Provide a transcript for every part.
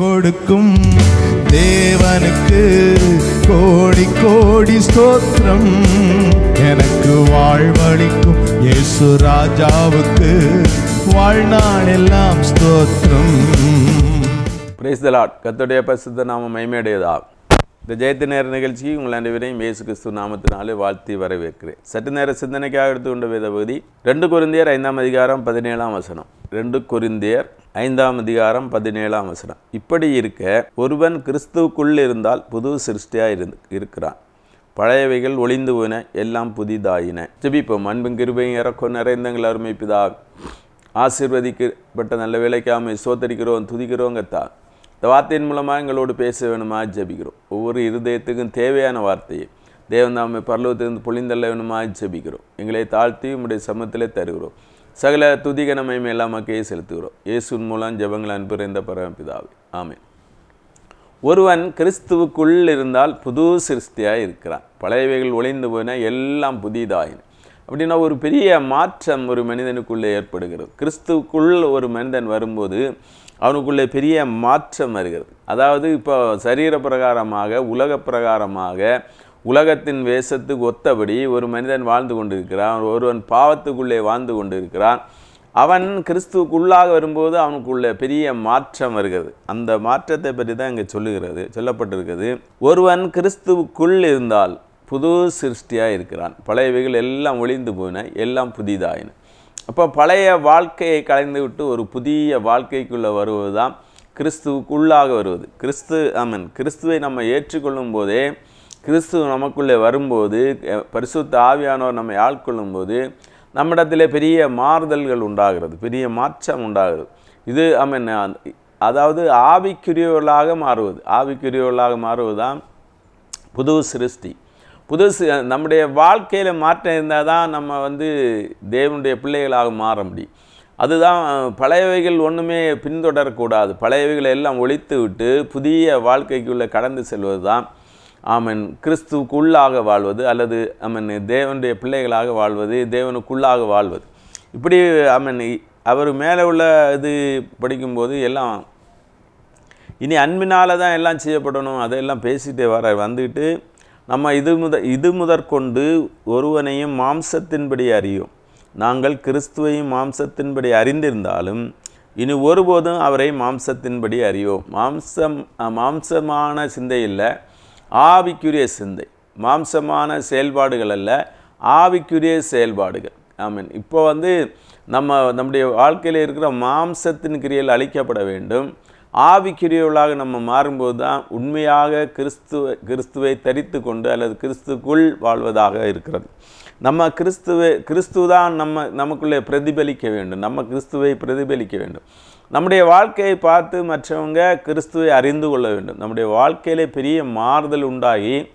கொடுக்கும் தேவனுக்கு கோடி கோடி ஸ்தோத்திரம். எனக்கு வாழ்வழிக்கும் இயேசு ராஜாவுக்கு வாழ்நாள் எல்லாம் ஸ்தோத்திரம் பிரைஸ் த லார்ட் நாம மைமேடையதா இந்த ஜெயத்து நேர நிகழ்ச்சிக்கு உங்கள் அனைவரையும் இயேசு கிறிஸ்து நாமத்தினாலே வாழ்த்தி வரவேற்கிறேன். சற்று நேர சிந்தனைக்காக எடுத்துக்கொண்ட வேத பகுதி ரெண்டு குருந்தியர் ஐந்தாம் அதிகாரம் பதினேழாம் வசனம். ரெண்டு கொரிந்தியர் ஐந்தாம் அதிகாரம் பதினேழாம் வசனம். இப்படி இருக்க ஒருவன் கிறிஸ்துவுக்குள் இருந்தால் புது சிருஷ்டியாக இருந்து இருக்கிறான். பழையவைகள் ஒளிந்து போன எல்லாம் புதிதாயின. ஜெபிப்போம். அன்பும் கிருபையும் இறக்கும் நிறைந்தங்கள் அருமை பிதா ஆசீர்வதிக்கப்பட்ட நல்ல வேலைக்காமை சோத்தரிக்கிறோம் துதிக்கிறோம் கத்தா. இந்த வார்த்தையின் மூலமாக எங்களோடு பேச வேணுமா ஜபிக்கிறோம். ஒவ்வொரு இருதயத்துக்கும் தேவையான வார்த்தையை தேவன் நாம பரலோகத்திலிருந்து பொழிந்தள்ள வேணுமா ஜபிக்கிறோம். எங்களை தாழ்த்தி உங்களுடைய சமத்திலே தருகிறோம். சகல துதிகனமையும் எல்லாம் மக்களையே செலுத்துகிறோம். இயேசுன் மூலம் ஜெபங்கள் அன்புரைந்த பரமபிதாவே. ஆமென். ஒருவன் கிறிஸ்துவுக்குள் இருந்தால் புது சிருஷ்டியாக இருக்கிறான். பழையவைகள் ஒளிந்து போனால் எல்லாம் புதிதாயின. அப்படின்னா ஒரு பெரிய மாற்றம் ஒரு மனிதனுக்குள்ளே ஏற்படுகிறது. கிறிஸ்துவுக்குள் ஒரு மனிதன் வரும்போது அவனுக்குள்ளே பெரிய மாற்றம் வருகிறது. அதாவது இப்போ சரீர பிரகாரமாக உலக பிரகாரமாக உலகத்தின் வேஷத்துக்கு ஒத்தபடி ஒரு மனிதன் வாழ்ந்து கொண்டிருக்கிறான் ஒருவன் பாவத்துக்குள்ளே வாழ்ந்து கொண்டிருக்கிறான். அவன் கிறிஸ்துவுக்குள்ளாக வரும்போது அவனுக்குள்ள பெரிய மாற்றம் வருகிறது. அந்த மாற்றத்தை பற்றி தான் இங்கே சொல்லுகிறது சொல்லப்பட்டிருக்கிறது. ஒருவன் கிறிஸ்துவுக்குள் இருந்தால் புது சிருஷ்டியாக இருக்கிறான். பழையவைகள் எல்லாம் ஒளிந்து போயின எல்லாம் புதிதாயின. அப்போ பழைய வாழ்க்கையை கலைந்து விட்டு ஒரு புதிய வாழ்க்கைக்குள்ளே வருவது தான் கிறிஸ்துவுக்குள்ளாக வருவது. கிறிஸ்து ஆமன் கிறிஸ்துவை நம்ம ஏற்றுக்கொள்ளும் போதே கிறிஸ்து நமக்குள்ளே வரும்போது பரிசுத்த ஆவியானவர் நம்மை ஆட்கொள்ளும் போது நம்மிடத்தில் பெரிய மாறுதல்கள் உண்டாகிறது பெரிய மாற்றம் உண்டாகிறது. இது ஆமன் அதாவது ஆவிக்குரியவர்களாக மாறுவது ஆவிக்குரியவர்களாக மாறுவது தான் புது சிருஷ்டி. புதுசு நம்முடைய வாழ்க்கையில் மாற்றம் இருந்தால் தான் நம்ம வந்து தேவனுடைய பிள்ளைகளாக மாற முடியும். அதுதான் பழையவைகள் ஒன்றுமே பின்தொடரக்கூடாது. பழையவைகளை எல்லாம் ஒழித்து விட்டு புதிய வாழ்க்கைக்குள்ளே கடந்து செல்வது தான் ஆமன் கிறிஸ்துவுக்குள்ளாக வாழ்வது அல்லது ஆமன் தேவனுடைய பிள்ளைகளாக வாழ்வது தேவனுக்குள்ளாக வாழ்வது. இப்படி ஆமன் அவர் மேலே உள்ள இது படிக்கும்போது எல்லாம் இனி அன்பினால் தான் எல்லாம் செய்யப்படணும் அதையெல்லாம் பேசிகிட்டே வர வந்துட்டு நம்ம இது முத இது முதற்கொண்டு ஒருவனையும் மாம்சத்தின்படி அறியும். நாங்கள் கிறிஸ்துவையும் மாம்சத்தின்படி அறிந்திருந்தாலும் இனி ஒருபோதும் அவரை மாம்சத்தின்படி அறியோம் மாம்சம் மாம்சமான சிந்தை இல்லை ஆவிக்குரிய சிந்தை. மாம்சமான செயல்பாடுகள் அல்ல ஆவிக்குரிய செயல்பாடுகள். ஆமீன். இப்போ வந்து நம்ம நம்முடைய வாழ்க்கையில் இருக்கிற மாம்சத்தின் கிரியல் அழிக்கப்பட வேண்டும். ஆவிக்குரியவர்களாக நம்ம மாறும்போது தான் உண்மையாக கிறிஸ்துவ கிறிஸ்துவை தரித்து கொண்டு அல்லது கிறிஸ்துக்குள் வாழ்வதாக இருக்கிறது. நம்ம கிறிஸ்துவை கிறிஸ்து தான் நம்ம நமக்குள்ளே பிரதிபலிக்க வேண்டும். நம்ம கிறிஸ்துவை பிரதிபலிக்க வேண்டும். நம்முடைய வாழ்க்கையை பார்த்து மற்றவங்க கிறிஸ்துவை அறிந்து கொள்ள வேண்டும். நம்முடைய வாழ்க்கையிலே பெரிய மாறுதல் உண்டாகி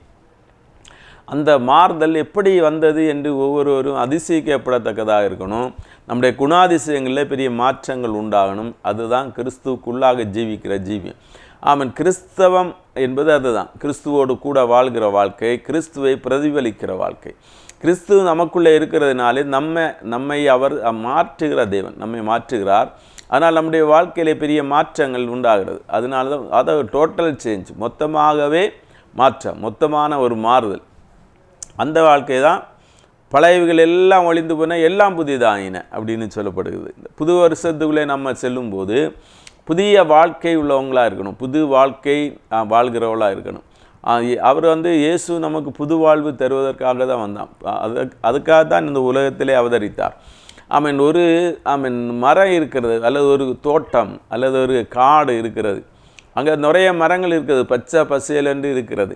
அந்த மாறுதல் எப்படி வந்தது என்று ஒவ்வொருவரும் அதிசயிக்கப்படத்தக்கதாக இருக்கணும். நம்முடைய குணாதிசயங்களில் பெரிய மாற்றங்கள் உண்டாகணும். அதுதான் கிறிஸ்துவுக்குள்ளாக ஜீவிக்கிற ஜீவியம் ஆமன். கிறிஸ்தவம் என்பது அதுதான். கிறிஸ்துவோடு கூட வாழ்கிற வாழ்க்கை கிறிஸ்துவை பிரதிபலிக்கிற வாழ்க்கை. கிறிஸ்து நமக்குள்ளே இருக்கிறதுனாலே நம்ம நம்மை அவர் மாற்றுகிற தேவன் நம்மை மாற்றுகிறார். ஆனால் நம்முடைய வாழ்க்கையில் பெரிய மாற்றங்கள் உண்டாகிறது. அதனால தான் அதை டோட்டல் சேஞ்ச் மொத்தமாகவே மாற்றம் மொத்தமான ஒரு மாறுதல். அந்த வாழ்க்கை தான் பழையவைகள் எல்லாம் ஒளிந்து போன எல்லாம் புதிதாயின அப்படின்னு சொல்லப்படுகிறது. இந்த புது வருஷத்துக்குள்ளே நம்ம செல்லும்போது புதிய வாழ்க்கை உள்ளவங்களாக இருக்கணும். புது வாழ்க்கை வாழ்கிறவளாக இருக்கணும். அவர் வந்து இயேசு நமக்கு புது வாழ்வு தருவதற்காக தான் வந்தான். அது அதுக்காக தான் இந்த உலகத்திலே அவதரித்தார். ஆமீன் ஒரு ஆமீன் மரம் இருக்கிறது அல்லது ஒரு தோட்டம் அல்லது ஒரு காடு இருக்கிறது. அங்கே நிறைய மரங்கள் இருக்கிறது பச்சை பசேல் என்று இருக்கிறது.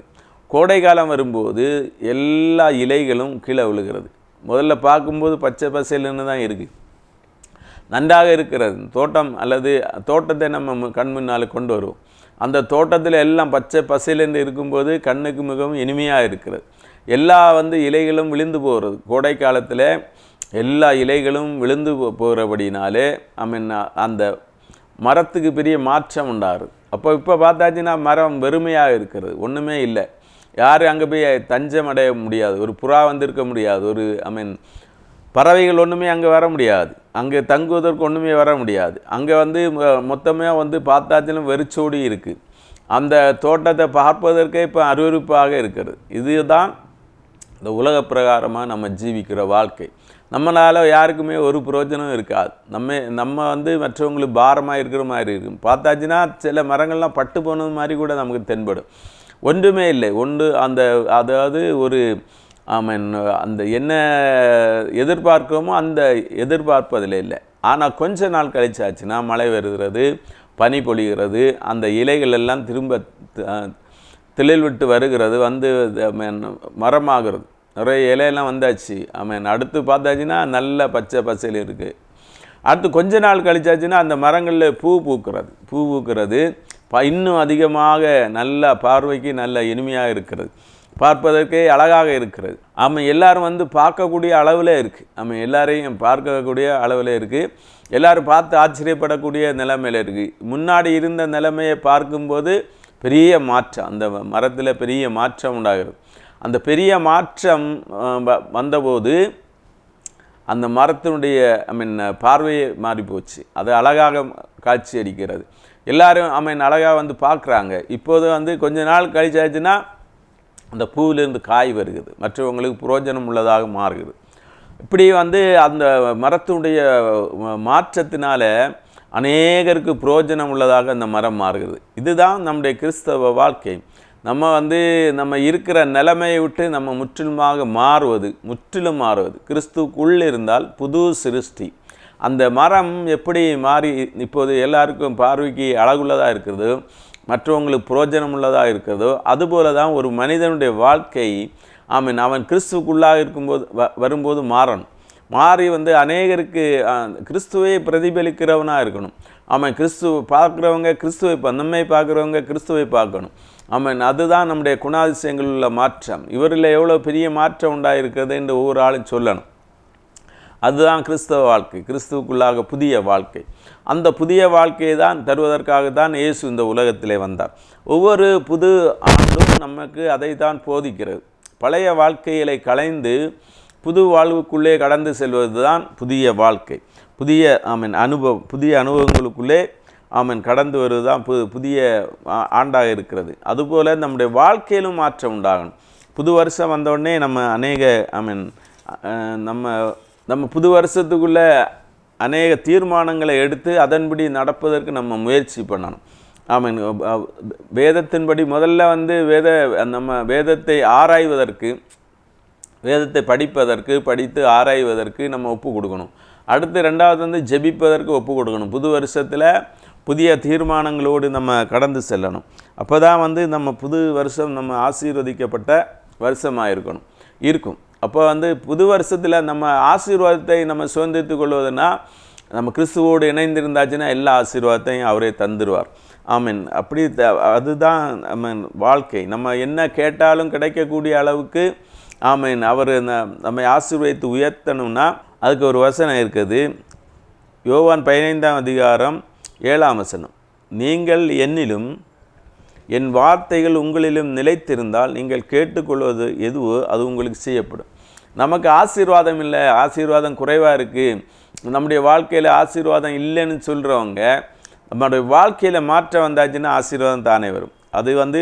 கோடை காலம் வரும்போது எல்லா இலைகளும் கீழே விழுகிறது. முதல்ல பார்க்கும்போது பச்சை பசேல்னு தான் இருக்குது நன்றாக இருக்கிறது. தோட்டம் அல்லது தோட்டத்தை நம்ம கண் முன்னால் கொண்டு வருவோம். அந்த தோட்டத்தில் எல்லாம் பச்சை பசேலென்று இருக்கும்போது கண்ணுக்கு மிகவும் இனிமையாக இருக்கிறது. எல்லா வந்து இலைகளும் விழுந்து போகிறது. கோடை காலத்தில் எல்லா இலைகளும் விழுந்து போ- போகிறபடினாலே ஐ மீன் அந்த மரத்துக்கு பெரிய மாற்றம் உண்டாரு அப்போ இப்போ பார்த்தாச்சுன்னா மரம் வெறுமையாக இருக்கிறது. ஒன்றுமே இல்லை. யாரும் அங்கே போய் தஞ்சம் அடைய முடியாது. ஒரு புறா வந்திருக்க முடியாது. ஒரு ஐ மீன் பறவைகள் ஒன்றுமே அங்கே வர முடியாது. அங்கே தங்குவதற்கு ஒன்றுமே வர முடியாது. அங்கே வந்து மொத்தமாக வந்து பார்த்தாச்சும் வெறிச்சோடி இருக்குது அந்த தோட்டத்தை பார்ப்பதற்கே இப்போ அருவருப்பாக இருக்கிறது. இதுதான் இந்த உலக பிரகாரமாக நம்ம ஜீவிக்கிற வாழ்க்கை. நம்மளால் யாருக்குமே ஒரு பிரயோஜனம் இருக்காது. நம்ம நம்ம வந்து மற்றவங்களுக்கு பாரமாக இருக்கிற மாதிரி இருக்கும். பார்த்தாச்சுன்னா சில மரங்கள்லாம் பட்டு போனது மாதிரி கூட நமக்கு தென்படும். ஒன்றுமே இல்லை. ஒன்று அந்த அதாவது ஒரு ஆமன் அந்த என்ன எதிர்பார்க்கிறோமோ அந்த எதிர்பார்ப்பதில் இல்லை. ஆனால் கொஞ்ச நாள் கழிச்சாச்சுன்னா மழை வருகிறது பனி பொழிகிறது அந்த இலைகள் எல்லாம் திரும்ப த- விட்டு வருகிறது வந்து மரமாகிறது. நிறைய இலையெல்லாம் வந்தாச்சு. ஆமேன் அடுத்து பார்த்தாச்சுன்னா நல்ல பச்சை பசையில் இருக்குது அடுத்து கொஞ்ச நாள் கழிச்சாச்சுன்னா அந்த மரங்களில் பூ பூக்கிறது. பூ பூக்கிறது. ப இன்னும் அதிகமாக நல்ல பார்வைக்கு நல்ல இனிமையாக இருக்கிறது. பார்ப்பதற்கே அழகாக இருக்கிறது. ஆமாம் எல்லாரும் வந்து பார்க்கக்கூடிய அளவில் இருக்குது ஆமாம் எல்லாரையும் பார்க்கக்கூடிய அளவில் இருக்குது எல்லோரும் பார்த்து ஆச்சரியப்படக்கூடிய நிலைமையில் இருக்குது முன்னாடி இருந்த நிலைமையை பார்க்கும்போது பெரிய மாற்றம் அந்த மரத்தில் பெரிய மாற்றம் உண்டாகிறது. அந்த பெரிய மாற்றம் வ- வந்தபோது அந்த மரத்தினுடைய ஐ மீன் பார்வையே மாறி போச்சு. அது அழகாக காட்சி அடிக்கிறது எல்லாரும் ஐ மீன் அழகாக வந்து பார்க்குறாங்க. இப்போது வந்து கொஞ்ச நாள் கழிச்சாச்சுன்னா அந்த பூவிலிருந்து காய் வருகிறது. மற்றவங்களுக்கு புரோஜனம் உள்ளதாக மாறுகிறது. இப்படி வந்து அந்த மரத்தினுடைய மாற்றத்தினால் மாற்றத்தினால அநேகருக்கு புரோஜனம் உள்ளதாக அந்த மரம் மாறுகிறது. இதுதான் நம்முடைய கிறிஸ்தவ வாழ்க்கை. நம்ம வந்து நம்ம இருக்கிற நிலைமையை விட்டு நம்ம முற்றிலுமாக மாறுவது முற்றிலும் மாறுவது. கிறிஸ்துக்குள் இருந்தால் புது சிருஷ்டி. அந்த மரம் எப்படி மாறி இப்போது எல்லாருக்கும் பார்வைக்கு அழகுள்ளதாக இருக்கிறதோ மற்றவங்களுக்கு புரோஜனம் உள்ளதாக இருக்கிறதோ அதுபோல தான் ஒரு மனிதனுடைய வாழ்க்கை ஆமீன் அவன் கிறிஸ்துவுக்குள்ளாக இருக்கும்போது வ வரும்போது மாறணும். மாறி வந்து அநேகருக்கு கிறிஸ்துவை பிரதிபலிக்கிறவனாக இருக்கணும். அவன் கிறிஸ்துவ பார்க்குறவங்க கிறிஸ்துவை நம்மை பார்க்குறவங்க கிறிஸ்துவை பார்க்கணும். அவன் அதுதான் நம்முடைய குணாதிசயங்களில் உள்ள மாற்றம். இவரில் எவ்வளோ பெரிய மாற்றம் உண்டாயிருக்கிறது என்று ஒவ்வொரு ஆளும் சொல்லணும். அதுதான் கிறிஸ்தவ வாழ்க்கை. கிறிஸ்துவுக்குள்ளாக புதிய வாழ்க்கை. அந்த புதிய வாழ்க்கையை தான் தருவதற்காக தான் இயேசு இந்த உலகத்திலே வந்தார். ஒவ்வொரு புது ஆண்டும் நமக்கு அதை தான் போதிக்கிறது. பழைய வாழ்க்கைகளை களைந்து புது வாழ்வுக்குள்ளே கடந்து செல்வது தான் புதிய வாழ்க்கை. புதிய ஆமீன் அனுபவம் புதிய அனுபவங்களுக்குள்ளே ஆமீன் கடந்து வருவது தான் புது புதிய ஆண்டாக இருக்கிறது. அதுபோல் நம்முடைய வாழ்க்கையிலும் மாற்றம் உண்டாகணும். புது வருஷம் வந்தோடனே நம்ம அநேக ஐ மீன் நம்ம நம்ம புது வருஷத்துக்குள்ளே அநேக தீர்மானங்களை எடுத்து அதன்படி நடப்பதற்கு நம்ம முயற்சி பண்ணணும். ஆமீன் வேதத்தின்படி முதல்ல வந்து வேத நம்ம வேதத்தை ஆராய்வதற்கு வேதத்தை படிப்பதற்கு படித்து ஆராய்வதற்கு நம்ம ஒப்பு கொடுக்கணும். அடுத்து ரெண்டாவது வந்து ஜெபிப்பதற்கு ஒப்பு கொடுக்கணும். புது வருஷத்தில் புதிய தீர்மானங்களோடு நம்ம கடந்து செல்லணும். அப்போ தான் வந்து நம்ம புது வருஷம் நம்ம ஆசீர்வதிக்கப்பட்ட வருஷமாக இருக்கணும் இருக்கும். அப்போ வந்து புது வருஷத்தில் நம்ம ஆசீர்வாதத்தை நம்ம சுதந்திரித்து கொள்வதுன்னா நம்ம கிறிஸ்துவோடு இணைந்திருந்தாச்சுன்னா எல்லா ஆசீர்வாதத்தையும் அவரே தந்துடுவார் ஆமீன். அப்படி த- அதுதான் மீன் வாழ்க்கை. நம்ம என்ன கேட்டாலும் கிடைக்கக்கூடிய அளவுக்கு ஆமீன். அவர் நம்மை ஆசீர்வதித்து உயர்த்தணும்னா அதுக்கு ஒரு வசனம் இருக்குது. யோவான் பதினைந்தாம் அதிகாரம் ஏழாம் வசனம். நீங்கள் என்னிலும் என் வார்த்தைகள் உங்களிலும் நிலைத்திருந்தால் நீங்கள் கேட்டுக்கொள்வது எதுவோ அது உங்களுக்கு செய்யப்படும். நமக்கு ஆசீர்வாதம் இல்லை. ஆசீர்வாதம் குறைவாக இருக்குது நம்முடைய வாழ்க்கையில் ஆசீர்வாதம் இல்லைன்னு சொல்கிறவங்க நம்மளுடைய வாழ்க்கையில் மாற்றம் வந்தாச்சுன்னா ஆசீர்வாதம் தானே வரும். அது வந்து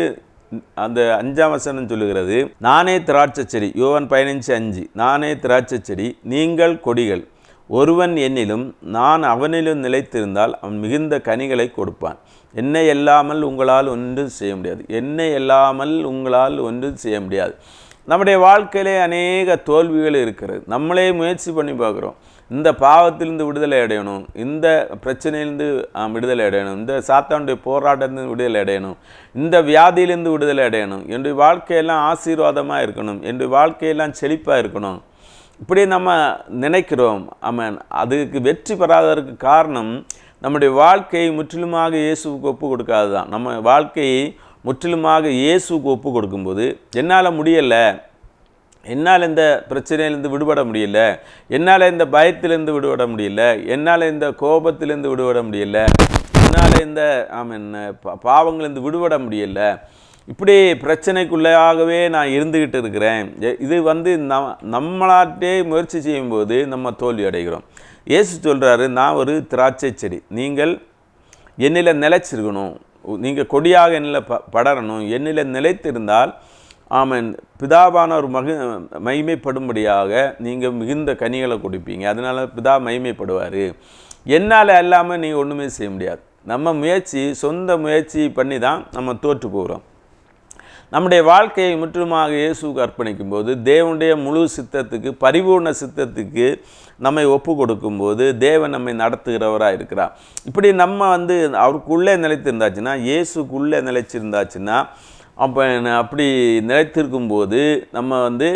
அந்த அஞ்சாம் வசனம் சொல்லுகிறது? நானே திராட்சை செடி யோவன் பதினஞ்சு அஞ்சு. நானே திராட்சை செடி நீங்கள் கொடிகள். ஒருவன் என்னிலும் நான் அவனிலும் நிலைத்திருந்தால் அவன் மிகுந்த கனிகளை கொடுப்பான். என்னை இல்லாமல் உங்களால் ஒன்றும் செய்ய முடியாது. என்னை இல்லாமல் உங்களால் ஒன்றும் செய்ய முடியாது. நம்முடைய வாழ்க்கையிலே அநேக தோல்விகள் இருக்கிறது. நம்மளே முயற்சி பண்ணி பார்க்குறோம். இந்த பாவத்திலிருந்து விடுதலை அடையணும் இந்த பிரச்சனையிலிருந்து விடுதலை அடையணும் இந்த சாத்தானுடைய போராட்டத்திலிருந்து விடுதலை அடையணும் இந்த வியாதியிலிருந்து விடுதலை அடையணும் என்னுடைய வாழ்க்கையெல்லாம் ஆசீர்வாதமாக இருக்கணும் என்னுடைய வாழ்க்கையெல்லாம் செழிப்பாக இருக்கணும். இப்படி நம்ம நினைக்கிறோம். ஆமாம் அதுக்கு வெற்றி பெறாததற்கு காரணம் நம்முடைய வாழ்க்கையை முற்றிலுமாக இயேசுவுக்கு ஒப்பு கொடுக்காது தான் நம்ம வாழ்க்கையை முற்றிலுமாக இயேசுவுக்கு ஒப்பு கொடுக்கும்போது என்னால் முடியலை என்னால் இந்த பிரச்சனையிலேருந்து விடுபட முடியல. என்னால் இந்த பயத்திலேருந்து விடுபட முடியல. என்னால் இந்த கோபத்திலேருந்து விடுபட முடியல. என்னால் இந்த ஆமீன் பாவங்கள்லேருந்து விடுபட முடியல. இப்படி பிரச்சனைக்குள்ளாகவே நான் இருந்துக்கிட்டு இருக்கிறேன். எ- இது வந்து நம் நம்மளாட்டே முயற்சி செய்யும்போது நம்ம தோல்வி அடைகிறோம். இயேசு சொல்கிறாரு நான் ஒரு திராட்சை செடி. நீங்கள் என்னில் நிலைச்சிருக்கணும். நீங்கள் கொடியாக என்னில் ப படரணும். என்னில் நிலைத்திருந்தால் ஆமன். பிதாவானவர் மகி மகிமைப்படும்படியாக நீங்கள் மிகுந்த கனிகளை கொடுப்பீங்க. அதனால பிதா மகிமைப்படுவார். என்னால் இல்லாமல் நீங்கள் ஒன்றுமே செய்ய முடியாது. நம்ம முயற்சி சொந்த முயற்சி பண்ணி தான் நம்ம தோற்று போகிறோம் நம்முடைய வாழ்க்கையை முற்றுமாக இயேசுக்கு அர்ப்பணிக்கும் போது தேவனுடைய முழு சித்தத்துக்கு பரிபூர்ண சித்தத்துக்கு நம்மை ஒப்பு கொடுக்கும்போது தேவன் நம்மை நடத்துகிறவராக இருக்கிறார். இப்படி நம்ம வந்து அவருக்குள்ளே நிலைத்திருந்தாச்சுன்னா இயேசுக்குள்ளே நிலைச்சிருந்தாச்சுன்னா அப்போ அப்படி நிலைத்திருக்கும்போது நம்ம வந்து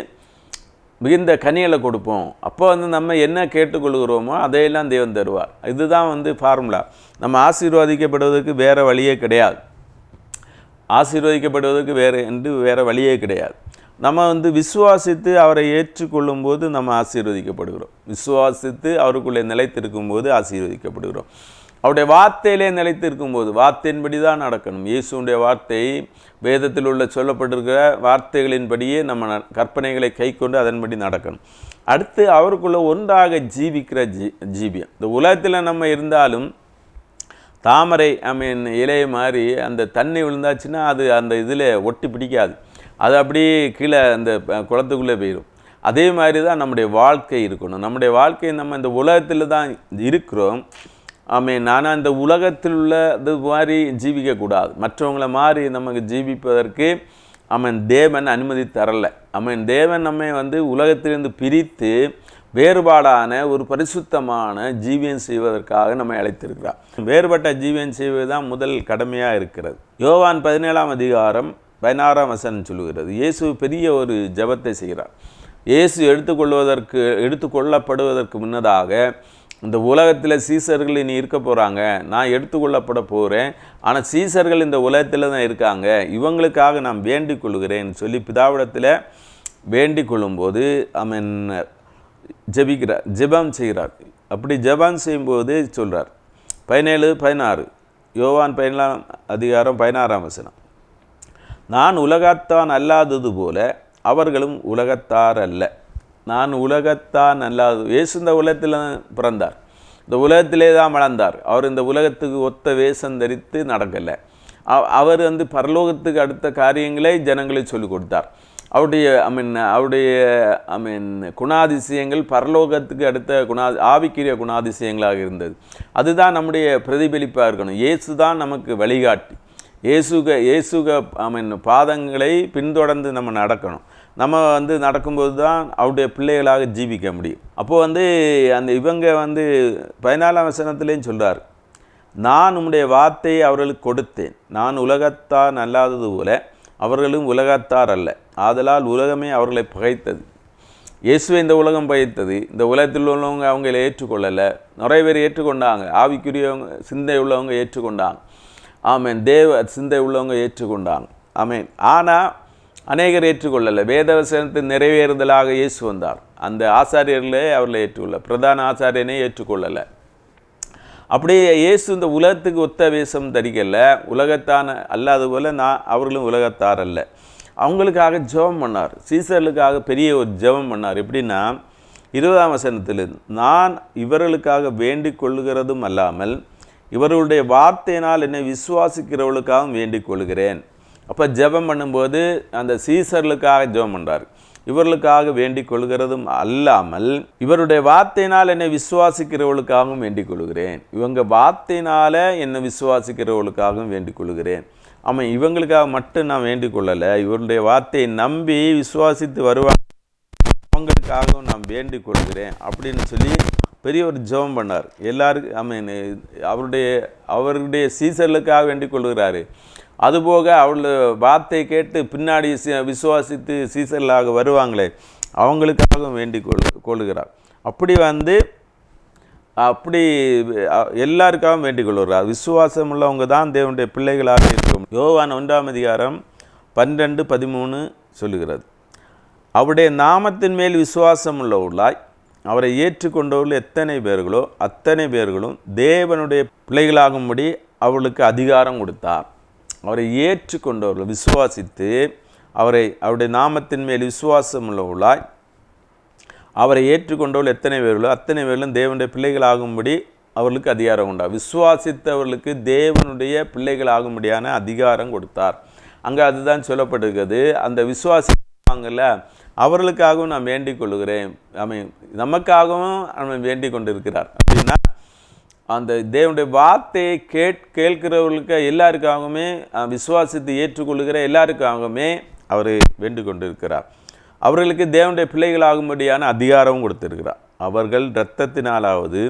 மிகுந்த கனிகளை கொடுப்போம். அப்போ வந்து நம்ம என்ன கேட்டுக்கொள்கிறோமோ அதையெல்லாம் தேவன் தருவார். இதுதான் வந்து ஃபார்முலா நம்ம ஆசீர்வாதிக்கப்படுவதற்கு வேறு வழியே கிடையாது. ஆசீர்வதிக்கப்படுவதற்கு வேறு என்று வேறு வழியே கிடையாது. நம்ம வந்து விசுவாசித்து அவரை ஏற்றுக்கொள்ளும் போது நம்ம ஆசீர்வதிக்கப்படுகிறோம். விசுவாசித்து அவருக்குள்ளே நிலைத்திருக்கும் போது ஆசீர்வதிக்கப்படுகிறோம். அவருடைய வார்த்தையிலே நிலைத்து போது வார்த்தையின்படி தான் நடக்கணும். இயேசுடைய வார்த்தை வேதத்தில் உள்ள சொல்லப்பட்டிருக்கிற வார்த்தைகளின்படியே நம்ம ந- கற்பனைகளை கை கொண்டு அதன்படி நடக்கணும். அடுத்து அவருக்குள்ள ஒன்றாக ஜீவிக்கிற ஜீ ஜீவியம் இந்த உலகத்தில் நம்ம இருந்தாலும் தாமரை ஐ மீன் இலைய மாதிரி அந்த தண்ணி விழுந்தாச்சுன்னா அது அந்த இதில் ஒட்டி பிடிக்காது. அது அப்படியே கீழே அந்த குளத்துக்குள்ளே போயிடும் அதே மாதிரி தான் நம்முடைய வாழ்க்கை இருக்கணும். நம்முடைய வாழ்க்கை நம்ம இந்த உலகத்தில் தான் இருக்கிறோம். ஐ ஆனால் இந்த உலகத்தில் உள்ள இது மாதிரி ஜீவிக்கக்கூடாது. மற்றவங்களை மாதிரி நமக்கு ஜீவிப்பதற்கு அவன் தேவன் அனுமதி தரலை. அவன் தேவன் நம்மை வந்து உலகத்திலிருந்து பிரித்து வேறுபாடான ஒரு பரிசுத்தமான ஜீவியம் செய்வதற்காக நம்மை அழைத்திருக்கிறார். வேறுபட்ட ஜீவியம் செய்வது தான் முதல் கடமையாக இருக்கிறது. யோவான் பதினேழாம் அதிகாரம் பதினாறாம் வசனம் சொல்லுகிறது. இயேசு பெரிய ஒரு ஜெபத்தை செய்கிறார். இயேசு எடுத்துக்கொள்வதற்கு எடுத்துக்கொள்ளப்படுவதற்கு முன்னதாக இந்த உலகத்தில் சீசர்கள் இனி இருக்க போகிறாங்க நான் எடுத்துக்கொள்ளப்பட போகிறேன் ஆனால் சீசர்கள் இந்த உலகத்தில் தான் இருக்காங்க. இவங்களுக்காக நான் வேண்டிக் கொள்கிறேன் சொல்லி பிதாவிடத்தில் வேண்டிக் கொள்ளும்போது அவன் ஜெபிக்கிறார் ஜெபம் செய்கிறார். அப்படி ஜெபம் செய்யும்போது சொல்கிறார் பதினேழு பதினாறு யோவான் பதினாலாம் அதிகாரம் பதினாறாம் வசனம். நான் உலகத்தான் அல்லாதது போல அவர்களும் உலகத்தார் அல்ல. நான் உலகத்தான் அல்லாது இயேசு இந்த உலகத்தில் பிறந்தார். இந்த உலகத்திலே தான் வளர்ந்தார். அவர் இந்த உலகத்துக்கு ஒத்த வேஷம் தரித்து நடக்கலை. அவர் வந்து பரலோகத்துக்கு அடுத்த காரியங்களை ஜனங்களுக்கு சொல்லிக் கொடுத்தார். அவருடைய ஐ மீன் அவருடைய ஐ மீன் குணாதிசயங்கள் பரலோகத்துக்கு அடுத்த குணா ஆவிக்குரிய குணாதிசயங்களாக இருந்தது. அதுதான் நம்முடைய பிரதிபலிப்பாக இருக்கணும். இயேசு தான் நமக்கு வழிகாட்டி. இயேசுக இயேசுக ஐ மீன் பாதங்களை பின்தொடர்ந்து நம்ம நடக்கணும். நம்ம வந்து நடக்கும்போது தான் அவருடைய பிள்ளைகளாக ஜீவிக்க முடியும். அப்போது வந்து அந்த இவங்க வந்து பதினாலாம் வசனத்துலேயும் சொல்கிறார் நான் உம்முடைய வார்த்தையை அவர்களுக்கு கொடுத்தேன். நான் உலகத்தார் அல்லாதது போல அவர்களும் உலகத்தார் அல்ல. ஆதலால் உலகமே அவர்களை பகைத்தது. இயேசுவை இந்த உலகம் பகைத்தது. இந்த உலகத்தில் உள்ளவங்க அவங்கள ஏற்றுக்கொள்ளலை. நிறைய பேர் ஏற்றுக்கொண்டாங்க. ஆவிக்குரியவங்க சிந்தை உள்ளவங்க ஏற்றுக்கொண்டாங்க. ஆமேன். தேவ சிந்தை உள்ளவங்க ஏற்றுக்கொண்டாங்க. ஆமேன். ஆனால் அநேகர் ஏற்றுக்கொள்ளலை. வேதவசனத்தின் நிறைவேறுதலாக இயேசு வந்தார். அந்த ஆசாரியர்களே அவர்களை ஏற்றுக்கொள்ள பிரதான ஆசாரியனே ஏற்றுக்கொள்ளலை. அப்படியே இயேசு இந்த உலகத்துக்கு ஒத்த வேஷம் தரிக்கல. உலகத்தான அல்லாத போல நான் அவர்களும் உலகத்தார் அல்ல அவங்களுக்காக ஜெபம் பண்ணார். சீசர்களுக்காக பெரிய ஒரு ஜெபம் பண்ணார். எப்படின்னா இருபதாம் வசனத்தில் நான் இவர்களுக்காக வேண்டிக் கொள்ளுகிறதும் அல்லாமல் இவர்களுடைய வார்த்தையினால் என்னை விசுவாசிக்கிறவர்களுக்காகவும் வேண்டிக் கொள்கிறேன். அப்போ ஜெபம் பண்ணும்போது அந்த சீசர்களுக்காக ஜெபம் பண்ணுறார் இவர்களுக்காக வேண்டிக் கொள்கிறதும் அல்லாமல் இவருடைய வார்த்தையினால் என்னை விசுவாசிக்கிறவர்களுக்காகவும் வேண்டிக் கொள்கிறேன். இவங்க வார்த்தையினால் என்னை விசுவாசிக்கிறவர்களுக்காகவும் வேண்டிக் கொள்கிறேன். ஆமாம் இவங்களுக்காக மட்டும் நான் வேண்டிக் கொள்ளலை. இவருடைய வார்த்தையை நம்பி விசுவாசித்து வருவாங்க அவங்களுக்காகவும் நான் வேண்டிக் கொள்கிறேன் அப்படின்னு சொல்லி பெரிய ஒரு ஜெபம் பண்ணார். எல்லாருக்கும் ஐ மீன் அவருடைய அவருடைய சீசர்களுக்காக வேண்டிக் கொள்கிறாரு. அதுபோக அவள் வார்த்தை கேட்டு பின்னாடி விசுவாசித்து சீசர்களாக வருவாங்களே அவங்களுக்காகவும் வேண்டிக் கொள் கொள்கிறார் அப்படி வந்து அப்படி எல்லாருக்காகவும் வேண்டிக் கொள்கிறார் விசுவாசம் உள்ளவங்க தான் தேவனுடைய பிள்ளைகளாக இருக்கும். யோவான் ஒன்றாம் அதிகாரம் பன்னிரெண்டு பதிமூணு சொல்லுகிறது. அவருடைய நாமத்தின் மேல் விசுவாசம் உள்ளவர்களாய் அவரை ஏற்றுக்கொண்டவர்கள் எத்தனை பேர்களோ அத்தனை பேர்களும் தேவனுடைய பிள்ளைகளாகும்படி அவளுக்கு அதிகாரம் கொடுத்தார். அவரை ஏற்றுக்கொண்டவர்கள் விசுவாசித்து அவரை அவருடைய நாமத்தின் மேல் விசுவாசம் உள்ளவர்களாய் அவரை ஏற்றுக்கொண்டவர்கள் எத்தனை பேர்களோ அத்தனை பேர்களும் தேவனுடைய பிள்ளைகளாகும்படி அவர்களுக்கு அதிகாரம் உண்டா. விசுவாசித்தவர்களுக்கு தேவனுடைய பிள்ளைகளாகும்படியான அதிகாரம் கொடுத்தார். அங்கே அதுதான் சொல்லப்பட்டிருக்கிறது. அந்த விசுவாசிப்பாங்கல்ல அவர்களுக்காகவும் நான் வேண்டிக் கொள்கிறேன் அவன் நமக்காகவும் அவன் வேண்டிக் கொண்டிருக்கிறார். அப்படின்னா அந்த தேவனுடைய வார்த்தையை கேட் கேட்கிறவர்களுக்கு எல்லாருக்காகவுமே விசுவாசித்து ஏற்றுக்கொள்கிற எல்லாருக்காகவுமே அவர் வேண்டு கொண்டிருக்கிறார் அவர்களுக்கு தேவனுடைய பிள்ளைகளாகும்படியான அதிகாரமும் கொடுத்திருக்கிறார். அவர்கள் இரத்தத்தினாலாவது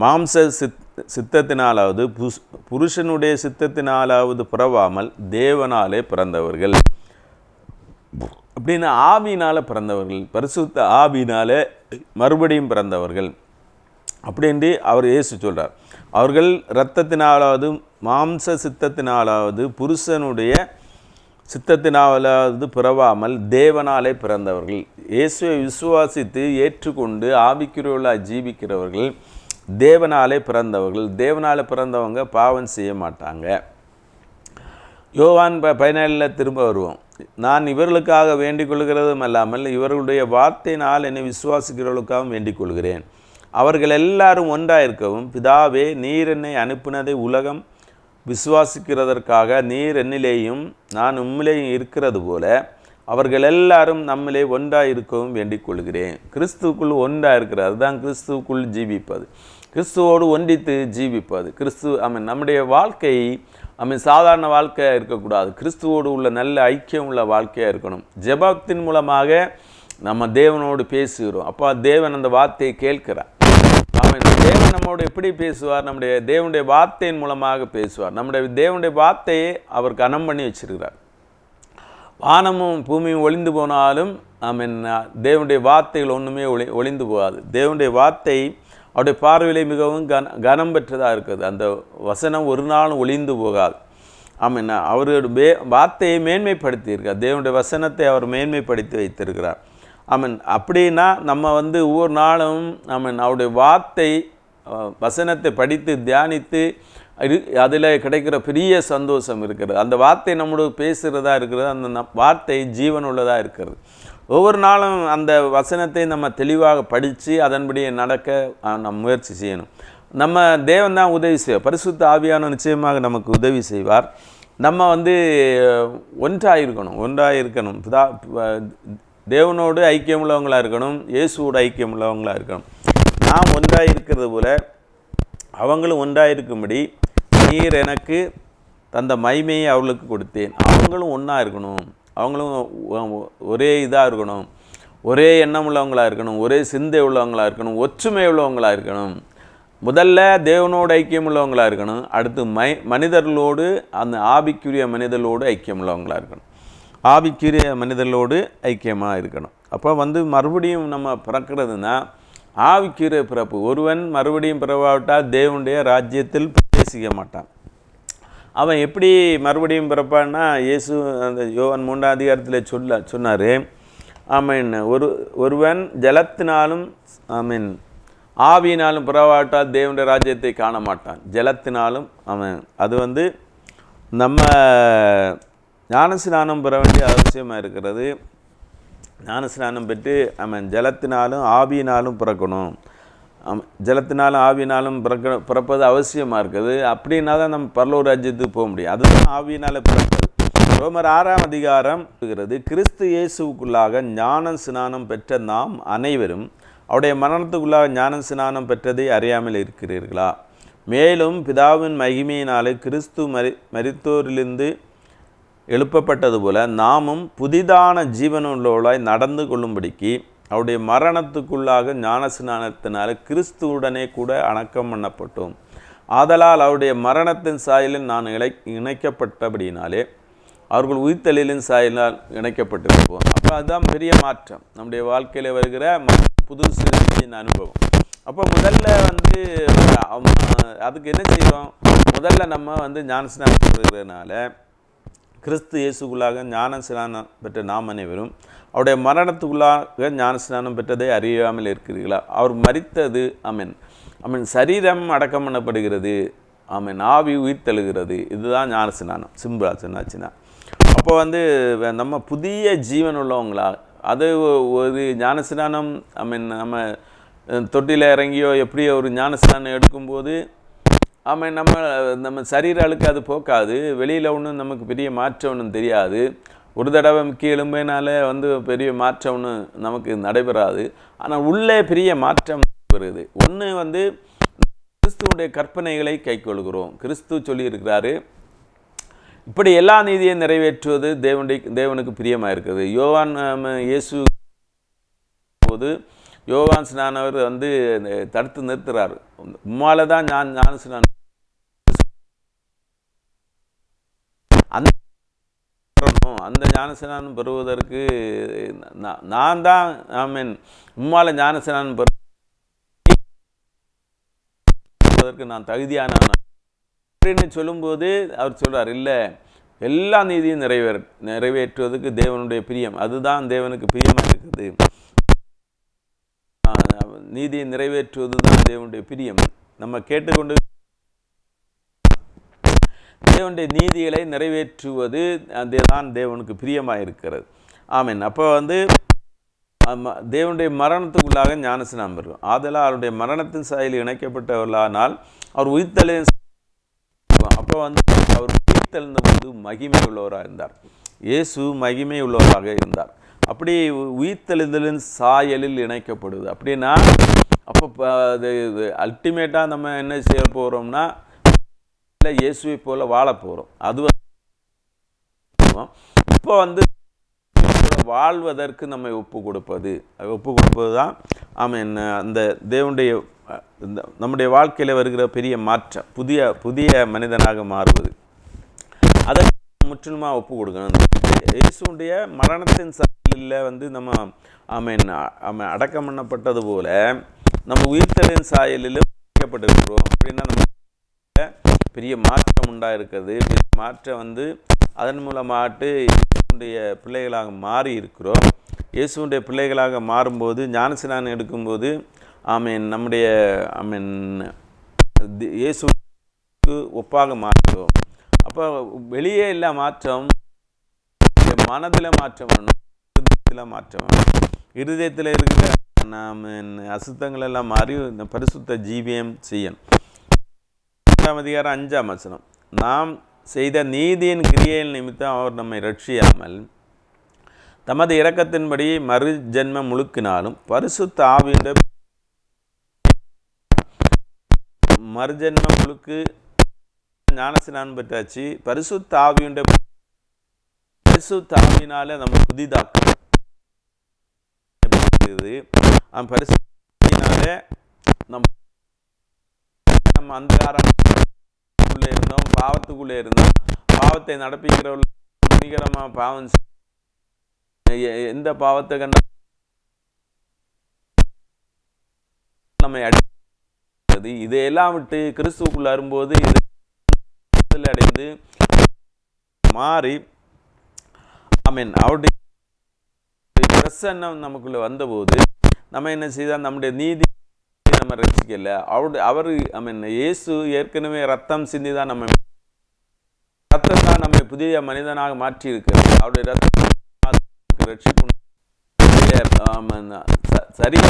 மாம்ச சித் சித்தத்தினாலாவது புஸ் புருஷனுடைய சித்தத்தினாலாவது பிறவாமல் தேவனாலே பிறந்தவர்கள். அப்படின்னு ஆவினால் பிறந்தவர்கள் பரிசுத்த ஆவினால் மறுபடியும் பிறந்தவர்கள். அப்படின்ட்டு அவர் இயேசு சொல்கிறார் அவர்கள் இரத்தத்தினாலாவது மாம்ச சித்தத்தினாலாவது புருஷனுடைய சித்தத்தினாலாவது பிறவாமல் தேவனாலே பிறந்தவர்கள். இயேசுவை விசுவாசித்து ஏற்றுக்கொண்டு ஆவிக்குரியவர்களாக ஜீவிக்கிறவர்கள் தேவனாலே பிறந்தவர்கள். தேவனாலே பிறந்தவங்க பாவம் செய்ய மாட்டாங்க. யோவான் ப பதினேழில் திரும்ப வருவோம். நான் இவர்களுக்காக வேண்டிக் கொள்கிறதும் அல்லாமல் இவர்களுடைய வார்த்தையினால் என்னை விசுவாசிக்கிறவர்களுக்காகவும் வேண்டிக் கொள்கிறேன். அவர்கள் எல்லாரும் ஒன்றாக இருக்கவும் பிதாவே நீர் என்னை அனுப்பினதை உலகம் விசுவாசிக்கிறதற்காக நீர் என்னிலேயும் நான் உம்மிலேயும் இருக்கிறது போல அவர்கள் எல்லாரும் நம்மிலே ஒன்றாக இருக்கவும் வேண்டிக் கொள்கிறேன். கிறிஸ்துவுக்குள் ஒன்றாக இருக்கிறார் அதுதான் கிறிஸ்துவுக்குள் ஜீவிப்பது. கிறிஸ்துவோடு ஒன்றித்து ஜீவிப்பது. கிறிஸ்து ஆமென் நம்முடைய வாழ்க்கை மீன் சாதாரண வாழ்க்கையாக இருக்கக்கூடாது. கிறிஸ்துவோடு உள்ள நல்ல ஐக்கியம் உள்ள வாழ்க்கையாக இருக்கணும். ஜெபத்தின் மூலமாக நம்ம தேவனோடு பேசுகிறோம். அப்போ தேவன் அந்த வார்த்தையை கேட்கிறார். தேவன் நம்மோடு எப்படி பேசுவார்? நம்முடைய தேவனுடைய வார்த்தையின் மூலமாக பேசுவார். நம்முடைய தேவனுடைய வார்த்தையை அவர் கனம் பண்ணி வச்சிருக்கிறார். வானமும் பூமியும் ஒளிந்து போனாலும் ஆமென் தேவனுடைய வார்த்தைகள் ஒன்றுமே ஒளி ஒளிந்து போகாது. தேவனுடைய வார்த்தை அவருடைய பார்வையிலே மிகவும் கன கனம் பெற்றதாக இருக்குது அந்த வசனம் ஒரு நாளும் ஒளிந்து போகாது. ஆமென் அவருடைய வார்த்தையை மேன்மைப்படுத்தியிருக்கார் தேவனுடைய வசனத்தை அவர் மேன்மைப்படுத்தி வைத்திருக்கிறார். ஆமன் அப்படின்னா நம்ம வந்து ஒவ்வொரு நாளும் ஆமென் அவருடைய வார்த்தை வசனத்தை படித்து தியானித்து இரு அதில் கிடைக்கிற பெரிய சந்தோஷம் இருக்கிறது. அந்த வார்த்தை நம்மளோட பேசுகிறதா இருக்கிறது. அந்த நம்- வார்த்தை ஜீவனுள்ளதாக இருக்கிறது. ஒவ்வொரு நாளும் அந்த வசனத்தை நம்ம தெளிவாக படித்து அதன்படியே நடக்க நம் நம்ம முயற்சி செய்யணும். நம்ம தேவன் தான் உதவி செய்வார். பரிசுத்த ஆவியான நிச்சயமாக நமக்கு உதவி செய்வார். நம்ம வந்து ஒன்றாக இருக்கணும் ஒன்றாக இருக்கணும் பிதா தேவனோடு ஐக்கியம் உள்ளவங்களாக இருக்கணும் இயேசுவோடு ஐக்கியம் உள்ளவங்களாக இருக்கணும். நாம் ஒன்றாக இருக்கிறது போல் அவங்களும் ஒன்றாக இருக்கும்படி நீர் எனக்கு தந்த மைமையை அவளுக்கு கொடுத்தேன். அவங்களும் ஒன்றா இருக்கணும். அவங்களும் ஒரே இதாக இருக்கணும். ஒரே எண்ணம் உள்ளவங்களாக இருக்கணும். ஒரே சிந்தை உள்ளவங்களாக இருக்கணும். ஒற்றுமை உள்ளவங்களாக இருக்கணும். முதல்ல தேவனோடு ஐக்கியம் உள்ளவங்களாக இருக்கணும். அடுத்து மை மனிதர்களோடு அந்த ஆபிக்குரிய மனிதர்களோடு ஐக்கியம் உள்ளவங்களாக இருக்கணும். ஆவிக்குரிய மனிதர்களோடு ஐக்கியமாக இருக்கணும். அப்போ வந்து மறுபடியும் நம்ம பிறக்கிறதுனா ஆவிக்குரிய பிறப்பு. ஒருவன் மறுபடியும் பிறவாவிட்டால் தேவனுடைய ராஜ்யத்தில் பிரவேசிக்க மாட்டான். அவன் எப்படி மறுபடியும் பிறப்பான்னா இயேசு அந்த யோவன் மூன்றாம் அதிகாரத்தில் சொல்ல சொன்னார் ஆமீன். ஒரு ஒருவன் ஜலத்தினாலும் ஆமீன். ஆவியினாலும் பிறவாவிட்டால் தேவனுடைய ராஜ்யத்தை காண மாட்டான். ஜலத்தினாலும் அவன். அது வந்து நம்ம ஞானஸ்நானம் பெற வேண்டிய அவசியமாக இருக்கிறது. ஞானஸ்நானம் பெற்று அவன் ஜலத்தினாலும் ஆவியினாலும் பிறக்கணும். ஜலத்தினாலும் ஆவியினாலும் பிறக்க பிறப்பது அவசியமாக இருக்குது. அப்படின்னா தான் நம்ம பரலூர் ராஜ்யத்துக்கு போக முடியும். அதுதான் ஆவியினால் பிறப்பது. ரோமர் ஆறாம் அதிகாரம் இருக்கிறது கிறிஸ்து இயேசுவுக்குள்ளாக ஞான ஸ்நானம் பெற்ற நாம் அனைவரும் அவருடைய மரணத்துக்குள்ளாக ஞான ஸ்நானம் பெற்றதை அறியாமல் இருக்கிறீர்களா? மேலும் பிதாவின் மகிமையினாலே கிறிஸ்து மரி மரித்தோரிலிருந்து எழுப்பப்பட்டது போல நாமும் புதிதான ஜீவனுள்ளவர்களாய் நடந்து கொள்ளும்படிக்கு அவருடைய மரணத்துக்குள்ளாக ஞானஸ்நானத்தினால கிறிஸ்துவுடனே கூட அணக்கம் பண்ணப்பட்டோம். ஆதலால் அவருடைய மரணத்தின் சாயலில் நான் இணை இணைக்கப்பட்டபடியினாலே அவர்கள் உயிர்த்தலிலின் சாயலால் இணைக்கப்பட்டிருப்போம். அப்போ அதுதான் பெரிய மாற்றம். நம்முடைய வாழ்க்கையில் வருகிற ம- புது சிறுமியின் அனுபவம். அப்போ முதல்ல வந்து அவ- அதுக்கு என்ன செய்கிறோம் முதல்ல நம்ம வந்து ஞானஸ்நானம் பெறுகிறதுனால கிறிஸ்து இயேசுக்குள்ளாக ஞான ஸ்நானம் பெற்ற நாம் அனைவரும் அவருடைய மரணத்துக்குள்ளாக ஞான ஸ்நானம் பெற்றதை அறியாமல் இருக்கிறீர்களா? அவர் மறித்தது அமீன் அமீன் சரீரம் அடக்கம் பண்ணப்படுகிறது ஆமீன். ஆவி உயிர் தழுகிறது இதுதான் ஞான ஸ்நானம் சிம்பிளா சொன்னாச்சுன்னா. அப்போ வந்து நம்ம புதிய ஜீவன் உள்ளவங்களா? அது ஒ- ஒரு ஞானஸ்நானம் ஐ மீன் நம்ம தொட்டியில் இறங்கியோ எப்படியோ ஒரு ஞானஸ்நானம் எடுக்கும்போது ஆமாம் நம்ம நம்ம சரீர அழுக்கு அது போக்காது. வெளியில் ஒன்றும் நமக்கு பெரிய மாற்றம் ஒன்றும் தெரியாது. ஒரு தடவை முக்கிய எலும்பினால வந்து பெரிய மாற்றம் ஒன்றும் நமக்கு நடைபெறாது. ஆனால் உள்ளே பெரிய மாற்றம் வருது. ஒன்று வந்து கிறிஸ்துவனுடைய கற்பனைகளை கைக்கொள்கிறோம் கிறிஸ்து சொல்லியிருக்கிறாரு இப்படி எல்லா நீதியை நிறைவேற்றுவது தேவனுடைய தேவனுக்கு பிரியமாக இருக்குது யோவான் இயேசு போது யோவான் ஸ்நானவர் வந்து தடுத்து நிறுத்துகிறார் உம்மால தான் நான் ஞான ஸ்நானம் அந்த பெறணும். அந்த பெறுவதற்கு நான் தான் ஐ மீன் உம்மால ஞானஸ்நானம் பெறுவதற்கு நான் தகுதியான அப்படின்னு சொல்லும்போது அவர் சொல்றார் இல்லை எல்லா நீதியும் நிறைவேற நிறைவேற்றுவதற்கு தேவனுடைய பிரியம். அதுதான் தேவனுக்கு பிரியமாக இருக்குது ஆஹ் நீதியை நிறைவேற்றுவது தான் தேவனுடைய பிரியம். நம்ம கேட்டுக்கொண்டு தேவனுடைய நீதிகளை நிறைவேற்றுவது அதுதான் தேவனுக்கு பிரியமாக இருக்கிறது ஆமீன். அப்போ வந்து தேவனுடைய மரணத்துக்குள்ளாக ஞானஸ்நானம் இருக்கும் ஆதலால் அவருடைய மரணத்தின் சாயலில் இணைக்கப்பட்டவர்களானால் அவர் உயிர்த்தலின் அப்போ வந்து அவர் உயிர்த்தெழுந்த போது மகிமை உள்ளவராக இருந்தார். இயேசு மகிமை உள்ளவராக இருந்தார். அப்படி உயிர்த்தெழுதலின் சாயலில் இணைக்கப்படுது. அப்படின்னா அப்போ அது அல்டிமேட்டாக நம்ம என்ன செய்ய போகிறோம்னா இல்லை இயேசுவை போல் வாழ போகிறோம். அது இப்போ வந்து வாழ்வதற்கு நம்மை ஒப்பு கொடுப்பது. ஒப்பு கொடுப்பது தான் ஆமாம் என்ன அந்த தேவனுடைய இந்த நம்முடைய வாழ்க்கையில் வருகிற பெரிய மாற்றம். புதிய புதிய மனிதனாக மாறுவது. அதை முற்றிலுமாக ஒப்பு கொடுக்கணும். இயேசுடைய மரணத்தின் சாயலில் வந்து நம்ம ஆமீன் ஆமாம் அடக்கம் பண்ணப்பட்டது போல நம்ம உயிர்த்தலின் சாயலிலும் அடக்கப்பட்டிருக்கிறோம் அப்படின்னா நம்ம பெரிய மாற்றம் உண்டாயிருக்கிறது. பெரிய மாற்றம் வந்து அதன் மூலமாட்டு இயேசுடைய பிள்ளைகளாக மாறி இருக்கிறோம் இயேசுடைய பிள்ளைகளாக மாறும்போது ஞானஸ்நானம் எடுக்கும்போது ஆமீன் நம்முடைய ஆமீன் இயேசுக்கு ஒப்பாக மாறுகிறோம். அப்போ வெளியே இல்லை மாற்றம் மனதில் மாற்றம் வேணும் இருதயத்தில் மாற்றம் வேணும் இருதயத்தில் இருக்கிற நாம் அசுத்தங்கள் எல்லாம் மாறி இந்த பரிசுத்த ஜீவியம் செய்யணும். இரண்டாம் அதிகாரம் அஞ்சாம் வசனம். நாம் செய்த நீதியின் கிரியையின் நிமித்தம் அவர் நம்மை ரட்சியாமல் தமது இரக்கத்தின்படி மறு ஜென்மம் முழுக்கினாலும் பரிசுத்த ஆவியுடைய மறுஜென்ம முழுக்கு ஞானஸ்நானம் பெற்றாச்சு. பரிசுத்த ஆவியுடைய பரிசுத்த ஆவியினால நம்ம புதிதாக்க பரிசுத்தினால நம்ம நம்ம அந்தகாரம் உள்ளே இருந்தோம் பாவத்துக்குள்ளே இருந்தோம். பாவத்தை நடப்பிக்கிறவர்கள் துணிகரமாக பாவம் எந்த பாவத்தை கண்ட நம்மை அடிக்கிறது இதையெல்லாம் விட்டு கிறிஸ்துவுக்குள்ள வரும்போது இது அடைந்து மாறி ஆமீன். அவருடைய பிரசன்னம் நமக்குள்ள வந்தபோது நம்ம என்ன செய்தால் நம்முடைய நீதி நம்ம ரசிக்கல. அவரு அவர் ஐ மீன் இயேசு ஏற்கனவே ரத்தம் சிந்தி தான் நம்ம ரத்தம் தான் நம்மை புதிய மனிதனாக மாற்றி இருக்கிறது அவருடைய ரத்தம் ரட்சிப்பு நம்முடைய, சரீர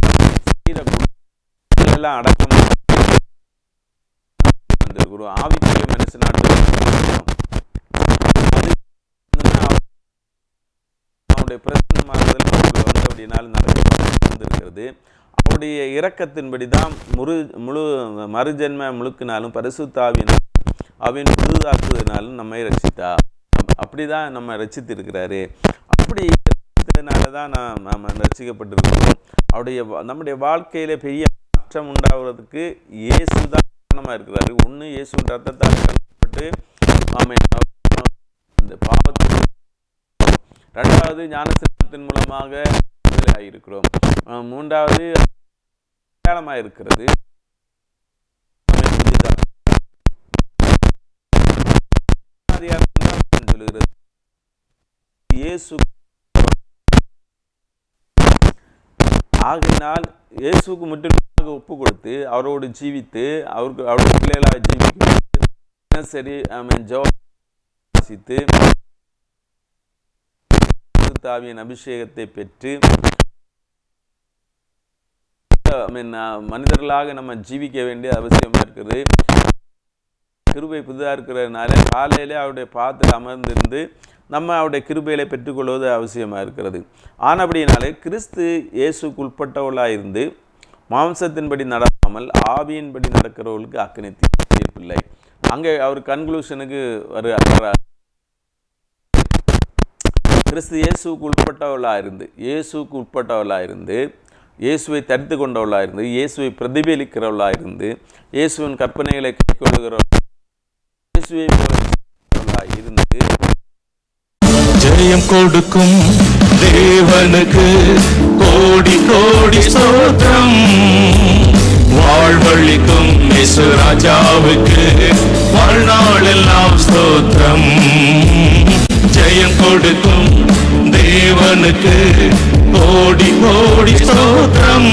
எல்லாம் அடக்கம் வந்திருக்கிறோம் ஆவிக்குரிய மனுஷனாட்டு அது என்னன்னா, அவருடைய பிரசன்னமாகுதல் நமக்கு வந்தபடினால் நடக்கிறது அவருடைய இரக்கத்தின்படி தான் முழு முழு மறுஜென்ம முழுக்கினாலும் பரிசுத்தாவினால் அவன் புதுதாக்குவதனாலும் நம்மை ரட்சித்தார் அப்படிதான் நம்ம ரசித்திருக்கிறாரு அப்படி ரட்சித்ததுனால தான் நாம் நாம் ரசிக்கப்பட்டிருக்கிறோம் அவருடைய நம்முடைய வாழ்க்கையில பெரிய மாற்றம் உண்டாகிறதுக்கு இயேசு தான் காரணமாக இருக்கிறாரு. ஒன்று இயேசு ரத்தத்தால் கட்டப்பட்டு ஆமை அந்த பாவத்தை ரெண்டாவது ஞானஸ்நானத்தின் மூலமாக ஆகியிருக்கிறோம். மூன்றாவது அடையாளமாக இருக்கிறது. சொல்லுகிறது இயேசு ஆகினால் இயேசுக்கு முற்றிலுமாக ஒப்பு கொடுத்து அவரோடு ஜீவித்து அவருக்கு அவருடைய பிள்ளைகளாக ஜீவித்து சரி வாசித்து தாவியின் அபிஷேகத்தை பெற்று ஐ மீன் மனிதர்களாக நம்ம ஜீவிக்க வேண்டிய அவசியமாக இருக்குது. கிருபை புதிதாக இருக்கிறதுனால காலையிலே அவருடைய பாதத்தில் அமர்ந்திருந்து நம்ம அவருடைய கிருபையில பெற்றுக்கொள்வது அவசியமாக இருக்கிறது. ஆனபடினாலே கிறிஸ்து இயேசுக்கு உட்பட்டவளாக இருந்து மாம்சத்தின்படி நடக்காமல் ஆவியின்படி நடக்கிறவர்களுக்கு அக்கனை தீர்ப்பில்லை. அங்கே அவர் கன்க்ளூஷனுக்கு வரு கிறிஸ்து இயேசுவுக்கு உட்பட்டவளாக இருந்து இயேசுக்கு உட்பட்டவளாக இருந்து இயேசுவை தரித்து கொண்டவளாக இருந்து இயேசுவை பிரதிபலிக்கிறவளாக இருந்து இயேசுவின் கற்பனைகளை கைக்கொள்ளுகிறவள் இயேசுவை இருந்து ஜெயம் கொடுக்கும் தேவனுக்கு கோடி கோடி சோத்திரம் வாழ்வழிக்கும் இயேசு ராஜாவுக்கு வாழ்நாளெல்லாம் ஸ்தோத்திரம். ஜெயம் கொடுக்கும் தேவனுக்கு கோடி கோடி ஸ்தோத்திரம்